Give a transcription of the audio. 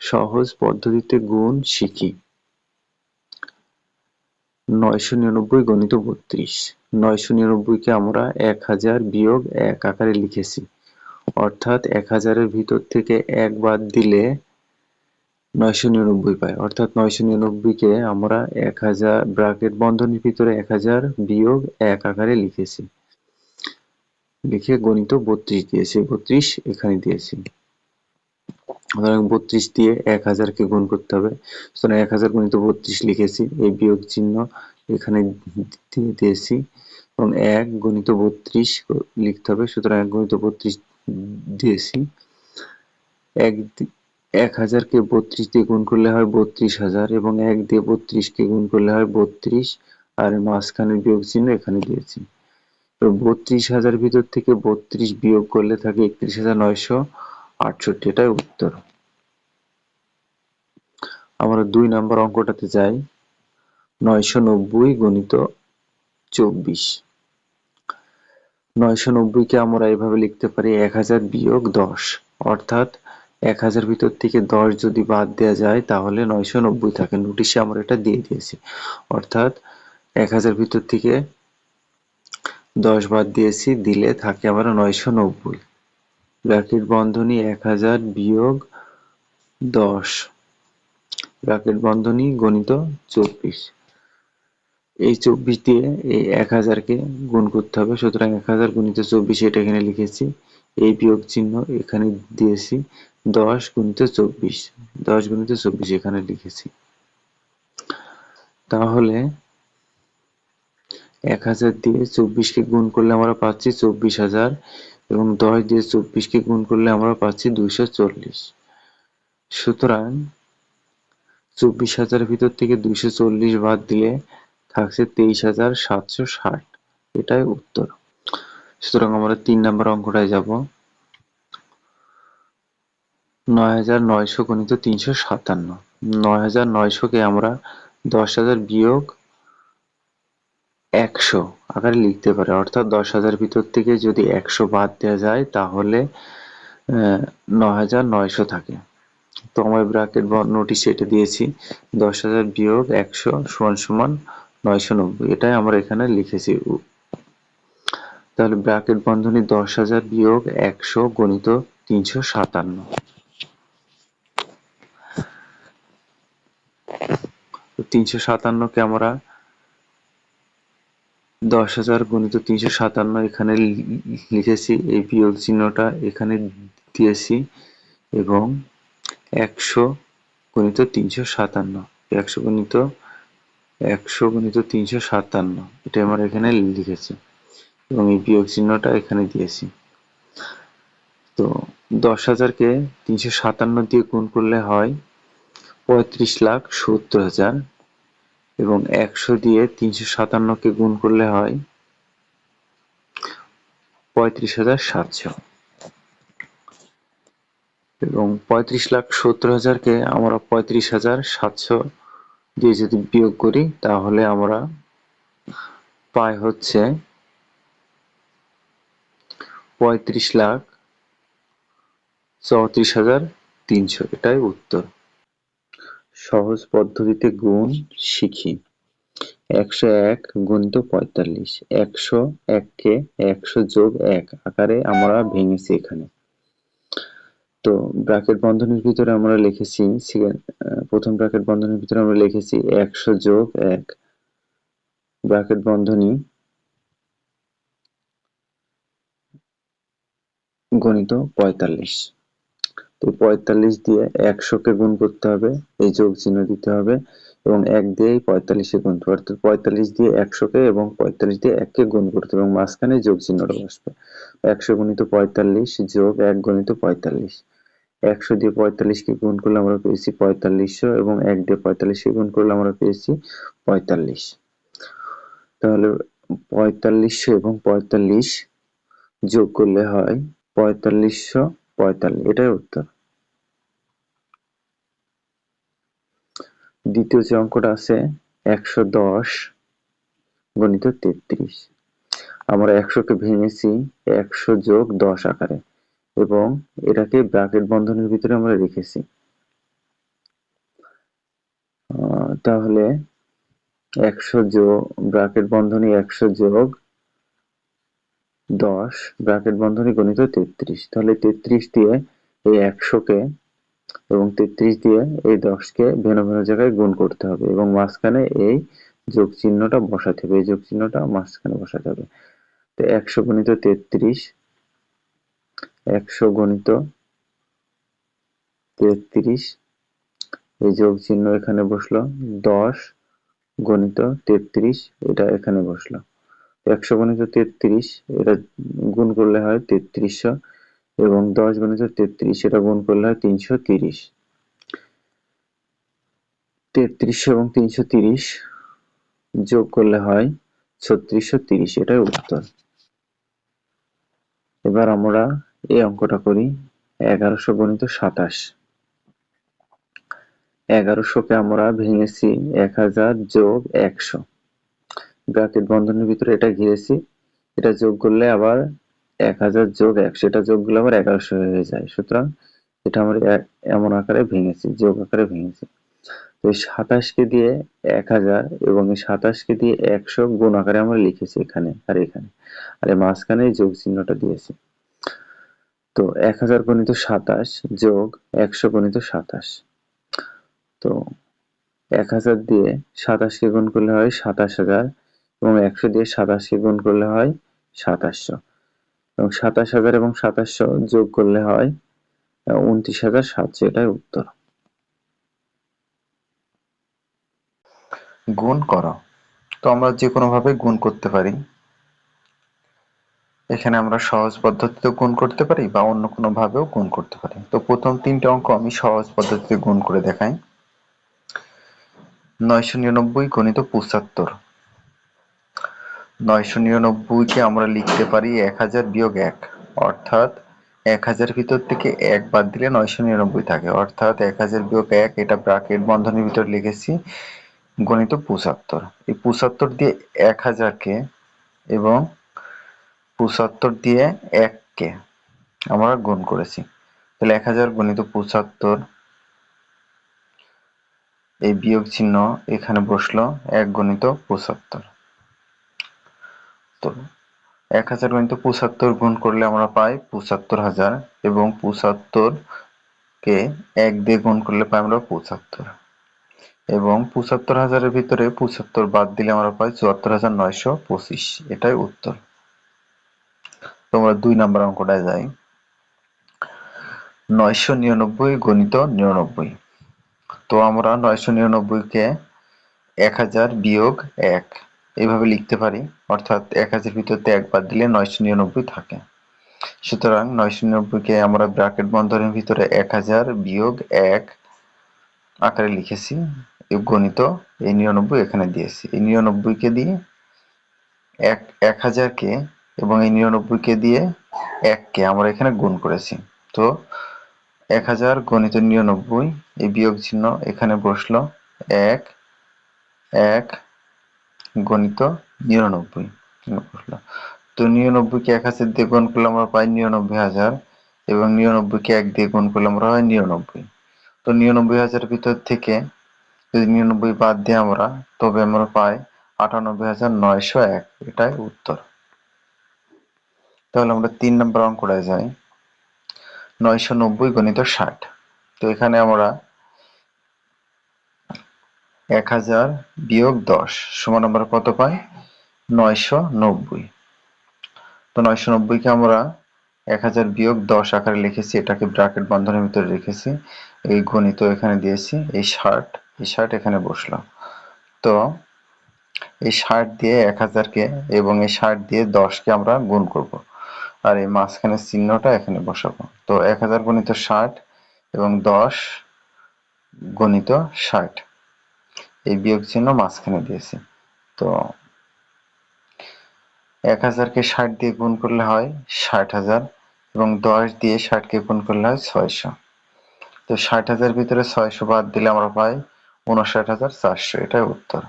সহজ পদ্ধতিতে গুণ শিখি। নয়শো নিরানব্বই গণিত বত্রিশ। নয়শো নিরানব্বইকে আমরা এক হাজার বিয়োগ এক আকারে লিখেছি। অর্থাৎ এক হাজারের ভিতর থেকে এক বাদ দিলে নয়শো নিরানব্বই পাই অর্থাৎ নয়শো নিরানব্বইকে আমরা এক হাজার ব্রাকেট বন্ধনীর ভিতরে এক হাজার বিয়োগ এক আকারে লিখেছি। লিখে গণিত বত্রিশ দিয়েছি। বত্রিশ এখানে দিয়েছি। সুতরাং বত্রিশ দিয়ে এক হাজারকে গুণ করতে হবে। সুতরাং এক হাজার গণিত বত্রিশ লিখেছি, এই বিয়োগ চিহ্ন এখানে দিয়ে দিয়েছি। এবং এক গণিত বত্রিশ লিখতে হবে, সুতরাং এক গণিত বত্রিশ দিয়েছি। এক এক হাজারকে বত্রিশ দিয়ে গুণ করলে হয় বত্রিশ হাজার এবং এক দিয়ে বত্রিশকে গুণ করলে হয় বত্রিশ। আর মাঝখানে বিয়োগ চিহ্ন এখানে দিয়েছি। তো বত্রিশ হাজার ভিতর থেকে বত্রিশ বিয়োগ করলে থাকে একত্রিশ হাজার নয়শো। আটষট্টি এটাই উত্তর। আমরা দুই নম্বর অঙ্কটাতে যাই। নয়শো নব্বই গণিত চব্বিশ। নয়শো নব্বইকে আমরা এভাবে লিখতে পারি এক হাজার বিয়োগ দশ। অর্থাৎ এক হাজার ভিতর থেকে দশ যদি বাদ দেওয়া যায়, তাহলে নয়শো নব্বই থাকে। নোটিশে আমরা এটা দিয়ে দিয়েছি। অর্থাৎ এক হাজার ভিতর থেকে দশ বাদ দিয়েছি, দিলে থাকে আমরা নয়শো নব্বই ব্র্যাকেট বন্ধনী এক হাজার বিয়োগ দশ। ব্র্যাকেট বন্ধনী গণিত চব্বিশ। এই চব্বিশ দিয়ে এই এক হাজারকে গুণ করতে হবে। সুতরাং এক হাজার গুণিত চব্বিশ, এটা এখানে লিখেছি। এই বিয়োগ চিহ্ন এখানে দিয়েছি। দশ গুণিত চব্বিশ। দশ গুণিত চব্বিশ এখানে লিখেছি। তাহলে এক হাজার দিয়ে চব্বিশকে গুণ করলে আমরা পাচ্ছি চব্বিশ হাজার। এবং দশ দিয়ে চব্বিশকে গুণ করলে আমরা পাচ্ছি দুইশো চল্লিশ। সুতরাং চব্বিশ হাজারের ভিতর থেকে দুইশো চল্লিশ বাদ দিলে থাকছে তেইশ হাজার সাতশো ষাট। এটাই উত্তর। সুতরাং আমরা তিন নম্বর অঙ্কটায় যাব। নয় হাজার নয়শো গণিত তিনশো সাতান্ন। নয় হাজার নয়শোকে আমরা দশ হাজার বিয়োগ একশো আকারে লিখতে পারে। অর্থাৎ দশ হাজার ভিতর থেকে যদি একশো বাদ দেওয়া যায়, তাহলে ন হাজার নয়শো থাকে। তো আমার ব্রাকেট নোটিশ এটা দিয়েছি, দশ হাজার বিয়োগ একশো সমান সমান নয়শো নব্বই। এটাই আমরা এখানে লিখেছি। তাহলে ব্রাকেট বন্ধনী দশ হাজার বিয়োগ একশো গণিত তিনশো সাতান্ন। তিনশো সাতান্নকে আমরা দশ হাজার গণিত তিনশো সাতান্ন এখানে লিখেছি। এই বিয়োগ চিহ্নটা এখানে দিয়েছি এবং একশো গণিত তিনশো সাতান্ন। একশো গণিত একশো গণিত তিনশো সাতান্ন। এটা আমরা এখানে লিখেছি এবং এই বিয়োগ চিহ্নটা এখানে দিয়েছি। তো দশ হাজারকে তিনশো সাতান্ন দিয়ে গুণ করলে হয় পঁয়ত্রিশ লাখ সত্তর হাজার। এবং একশো দিয়ে তিনশো সাতান্নকে গুণ করলে হয় পঁয়ত্রিশ হাজার সাতশো। এবং পঁয়ত্রিশ লাখ সত্তর হাজারকে আমরা পঁয়ত্রিশ হাজার সাতশো দিয়ে যদি বিয়োগ করি, তাহলে আমরা পাই হচ্ছে পঁয়ত্রিশ লাখ চৌত্রিশ হাজার তিনশো। এটাই উত্তর। সহজ পদ্ধতিতে গুণ শিখি। একশো এক গুণিত পঁয়তাল্লিশ। একশো এককে একশো যোগ এক, আকারে আমরা ভেঙেছি এখানে। তো ব্র্যাকেট বন্ধনীর ভিতরে আমরা লিখেছি প্রথম ব্র্যাকেট বন্ধনীর ভিতরে আমরা লিখেছি একশো যোগ এক। ব্র্যাকেট বন্ধনী গণিত পঁয়তাল্লিশ। তো পঁয়তাল্লিশ দিয়ে একশোকে গুণ করতে হবে, এই যোগ চিহ্ন দিতে হবে এবং এক দিয়ে পঁয়তাল্লিশে গুণ করতে অর্থাৎ পঁয়তাল্লিশ দিয়ে একশোকে এবং পঁয়তাল্লিশ দিয়ে এককে গুণ করতে হবে এবং মাঝখানে যোগ চিহ্নটা বসবে। একশো গণিত পঁয়তাল্লিশ যোগ এক গণিত পঁয়তাল্লিশ। একশো দিয়ে পঁয়তাল্লিশকে গুণ করলে আমরা পেয়েছি পঁয়তাল্লিশশো এবং এক দিয়ে পঁয়তাল্লিশকে গুণ করলে আমরা পেয়েছি পঁয়তাল্লিশ। তাহলে পঁয়তাল্লিশশো এবং পঁয়তাল্লিশ যোগ করলে হয় পঁয়তাল্লিশশো পঁয়তাল্লিশ। এটাই উত্তর। দ্বিতীয় যে অঙ্কটা আছে, একশো দশ গণিত তেত্রিশ। আমরা একশোকে ভেঙেছি একশো যোগ দশ আকারে। এবং এটাকে ব্রাকেট বন্ধনের ভিতরে আমরা রেখেছি। তাহলে একশো যোগ ব্রাকেট বন্ধনী একশো যোগ দশ ব্রাকেট বন্ধনী গণিত তেত্রিশ। তাহলে তেত্রিশ দিয়ে এই একশোকে এবং তেত্রিশ দিয়ে এই দশকে ভিন্ন ভিন্ন জায়গায় গুণ করতে হবে এবং মাঝখানে এই যোগ চিহ্নটা বসাতে হবে, এই যোগ চিহ্নটা মাঝখানে বসাতে হবে। তো একশো গণিত তেত্রিশ, একশো গণিত তেত্রিশ, এই যোগ চিহ্ন এখানে বসল দশ গণিত তেত্রিশ, এটা এখানে বসল। একশো গণিত তেত্রিশ, এটা গুণ করলে হয় তেত্রিশশো। এবং দশ গণিত তেত্রিশ, এটা গুণ করলে হয় তিনশো তিরিশ। তেত্রিশশো এবং তিনশো তিরিশ যোগ করলে হয় ছত্রিশশো তিরিশ, এটাই উত্তর। এবার আমরা এই অঙ্কটা করি, এগারোশো গণিত সাতাশ। এগারোশোকে আমরা ভেঙেছি এক হাজার যোগ একশো। ব্র্যাকেট বন্ধনের ভিতরে এটা ঘিরেছি, এটা যোগ করলে আবার এক হাজার যোগ একশো এটা যোগগুলো আবার এগারোশো হয়ে যায়। সুতরাং এটা আমরা এমন আকারে ভেঙেছি, যোগ আকারে ভেঙেছি। তো সাতাশকে দিয়ে এক হাজার এবং এই সাতাশকে দিয়ে একশো গুণ আকারে আমরা লিখেছি এখানে আর এখানে। আর এই মাঝখানে যোগ চিহ্নটা দিয়েছি। তো এক হাজার গণিত সাতাশ যোগ একশো গণিত সাতাশ। তো এক হাজার দিয়ে সাতাশকে গুণ করলে হয় সাতাশ হাজার এবং একশো দিয়ে সাতাশকে গুণ করলে হয় সাতাশশো। এবং সাতাশ হাজার এবং সাতাশশো যোগ করলে হয় উনত্রিশ হাজার সাতশো, এটাই উত্তর। গুণ করো। তো আমরা যে কোনো ভাবে গুণ করতে পারি, এখানে আমরা সহজ পদ্ধতিতে গুণ করতে পারি বা অন্য কোনো ভাবেও গুণ করতে পারি। তো প্রথম তিনটে অঙ্ক আমি সহজ পদ্ধতিতে গুণ করে দেখাই। নয়শো নিরানব্বই গণিত পঁচাত্তর। নয়শো নিরানব্বইকে আমরা লিখতে পারি এক হাজার বিয়োগ এক। অর্থাৎ এক হাজার ভিতর থেকে এক বাদ দিলে নয়শো নিরানব্বই থাকে। অর্থাৎ এক হাজার বিয়োগ এক, এটা ব্রাকেট বন্ধনীর ভিতর লিখেছি, গণিত পঁচাত্তর। এই পঁচাত্তর দিয়ে এক হাজারকে এবং পঁচাত্তর দিয়ে এককে আমরা গুণ করেছি। তাহলে এক হাজার গণিত পঁচাত্তর, এই বিয়োগ চিহ্ন এখানে বসল, এক গণিত পঁচাত্তর। তো এক হাজার গণিত পঁচাত্তর গুণ করলে আমরা পাই পঁচাত্তর হাজার এবং পঁচাত্তর কে এক দিয়ে গুণ করলে পাই আমরা পঁচাত্তর। এবং পঁচাত্তর হাজারের ভিতরে পঁচাত্তর বাদ দিলে আমরা পাই চুয়াত্তর হাজার নয়শো পঁচিশ। এটাই উত্তর। তোমরা দুই নাম্বার অঙ্কটায় যাই। নয়শো নিরানব্বই গণিত নিরানব্বই। তো আমরা নয়শো নিরানব্বইকে এক হাজার বিয়োগ এক। এইভাবে লিখতে পারি। অর্থাৎ এক হাজার ভিতরতে এক বাদ দিলে নয়শো নিরানব্বই থাকে। সুতরাং নয়শো নিরানব্বইকে আমরা ব্র্যাকেট বন্ধনের ভিতরে এক হাজার বিয়োগ এক আকারে লিখেছি। গণিত এই নিরানব্বই এখানে দিয়েছি। এই নিরানব্বইকে দিয়ে এক এক হাজারকে এবং এই নিরানব্বইকে দিয়ে এককে আমরা এখানে গুণ করেছি। তো এক হাজার গণিত নিরানব্বই, এই বিয়োগ চিহ্ন এখানে বসল। এক এক গণিত নিরানব্বই। বসল তো নিরানব্বইকে এক হাজার দিয়ে গুণ করলে আমরা পাই নিরানব্বই হাজার এবং নিরানব্বইকে এক দিয়ে গুণ করলে আমরা হয় নিরানব্বই। তো নিরানব্বই হাজার ভিতর থেকে যদি নিরানব্বই বাদ দিয়ে আমরা, তবে আমরা পাই আটানব্বই হাজার নয়শো এক। এটাই উত্তর। তাহলে আমরা তিন নম্বর অঙ্কটায় যাই। নয়শো নব্বই গণিত ষাট। তো এখানে আমরা এক হাজার বিয়োগ দশ, সমান আমরা কত পাই? নয়শো নব্বই। তো নয়শো নব্বইকে আমরা এক হাজার বিয়োগ দশ আকারে লিখেছি, এটাকে ব্র্যাকেট বন্ধনের ভিতরে রেখেছি, এই গণিত এখানে দিয়েছি, এই ষাট এই ষাট এখানে বসল তো এই ষাট দিয়ে এক হাজারকে এবং এই ষাট দিয়ে দশকে আমরা গুণ করব। আর এই মাঝখানের চিহ্নটা এখানে বসাবো। তো এক হাজার গণিত ষাট এবং দশ গণিত ষাট। এই বিয়োগ চিহ্ন মাঝখানে দিয়েছি। তো এক হাজারকে ষাট দিয়ে গুণ করলে হয় ষাট হাজার এবং দশ দিয়ে ষাটকে গুণ করলে হয় ছয়শো। তো ষাট হাজার ভিতরে ছয়শো বাদ দিলে আমরা পাই উনষাট হাজার চারশো। এটাই উত্তর।